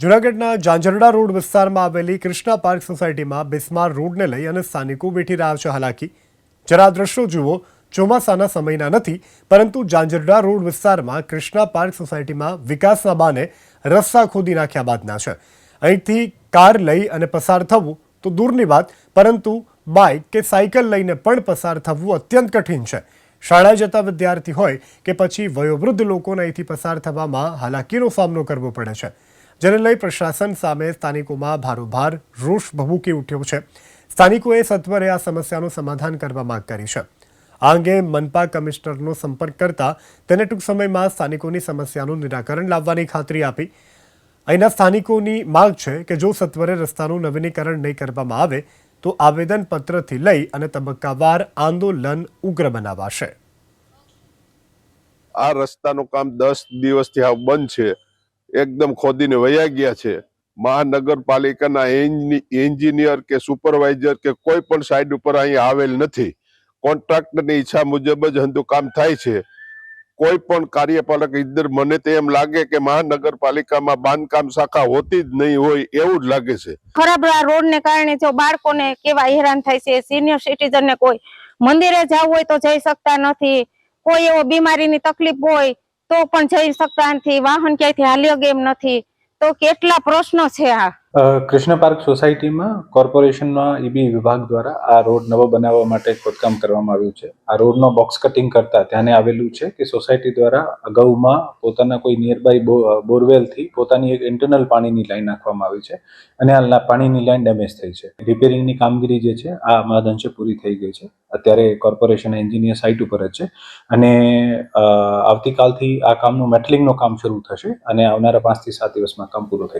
જૂનાગઢના ઝાંઝરડા રોડ વિસ્તારમાં આવેલી કૃષ્ણા પાર્ક સોસાયટીમાં બિસ્માર રોડને લઈ અને સ્થાનિકો બેઠી રહ્યા છે હાલાકી. જરા દ્રશ્યો જુઓ, ચોમાસાના સમયના નથી, પરંતુ ઝાંઝરડા રોડ વિસ્તારમાં કૃષ્ણા પાર્ક સોસાયટીમાં વિકાસના બાને રસ્તા ખોદી નાખ્યા બાદના છે. અહીંથી કાર લઈ અને પસાર થવું તો દૂરની વાત, પરંતુ બાઇક કે સાયકલ લઈને પણ પસાર થવું અત્યંત કઠિન છે. શાળાએ જતા વિદ્યાર્થી હોય કે પછી વયોવૃદ્ધ લોકોને અહીંથી પસાર થવામાં હાલાકીનો સામનો કરવો પડે છે. જેને લઈ પ્રશાસન સામે સ્થાનિકોમાં ભારોભાર, રોષ ભભૂકી ઉઠ્યો છે. સ્થાનિકોએ સત્વરે આ સમસ્યાનું સમાધાન કરવા માંગ કરી છે. આ અંગે મનપા કમિશનરનો સંપર્ક કરતા તેને ટૂંક સમયમાં સ્થાનિકોની સમસ્યાનું નિરાકરણ લાવવાની ખાતરી આપી. અહીંના સ્થાનિકોની માંગ છે કે જો સત્વરે રસ્તાનું નવીનીકરણ નહીં કરવામાં આવે, તો આવેદનપત્રથી લઈ અને તબક્કાવાર આંદોલન ઉગ્ર બનાવાશે. આ રસ્તાનું કામ દસ દિવસથી આ બંધ છે. એકદમ ખોદીને વયા ગયા છે. મહાનગરપાલિકાના એન્જિ- એન્જિનિયર કે સુપરવાઇઝર કે કોઈ પણ સાઈડ ઉપર અહીં આવેલ નથી. કોન્ટ્રાક્ટરની ઈચ્છા મુજબ જ હંધુ કામ થાય છે. કોઈ પણ કાર્યપાલક ઇધર મને તો એમ લાગે કે મહાનગરપાલિકામાં બાંધકામ શાખા હોતી જ નહીં હોય એવું જ લાગે છે. ખરાબ રોડ ને કારણે જો બાળકોને કેવા હેરાન થાય છે, સિનિયર સિટીઝન કોઈ મંદિરે જવું હોય તો જઈ શકતા નથી. કોઈ એવો બીમારીની તકલીફ હોય તો પણ જઈ શકતા નથી, વાહન ક્યાંયથી હાલ્યો ગેમ નથી. તો કેટલા પ્રશ્નો છે આ. કૃષ્ણ પાર્ક સોસાયટીમાં કોર્પોરેશનના ઈબી વિભાગ દ્વારા આ રોડ નવો બનાવવા માટે ખોદકામ કરવામાં આવ્યું છે. આ રોડનો બોક્સ કટિંગ કરતા ધ્યાને આવેલું છે કે સોસાયટી દ્વારા અગાઉમાં પોતાના કોઈ નિયરબાય બોરવેલથી પોતાની એક ઇન્ટરનલ પાણીની લાઈન નાખવામાં આવી છે અને આ પાણીની લાઈન ડેમેજ થઈ છે. રિપેરિંગની કામગીરી જે છે, આ મહદઅંશે પૂરી થઈ ગઈ છે. અત્યારે કોર્પોરેશન એન્જિનિયર સાઇટ ઉપર જ છે અને આવતીકાલથી આ કામનું મેટલિંગનું કામ શરૂ થશે અને આવનારા પાંચથી સાત દિવસમાં કામ પૂરું થઈ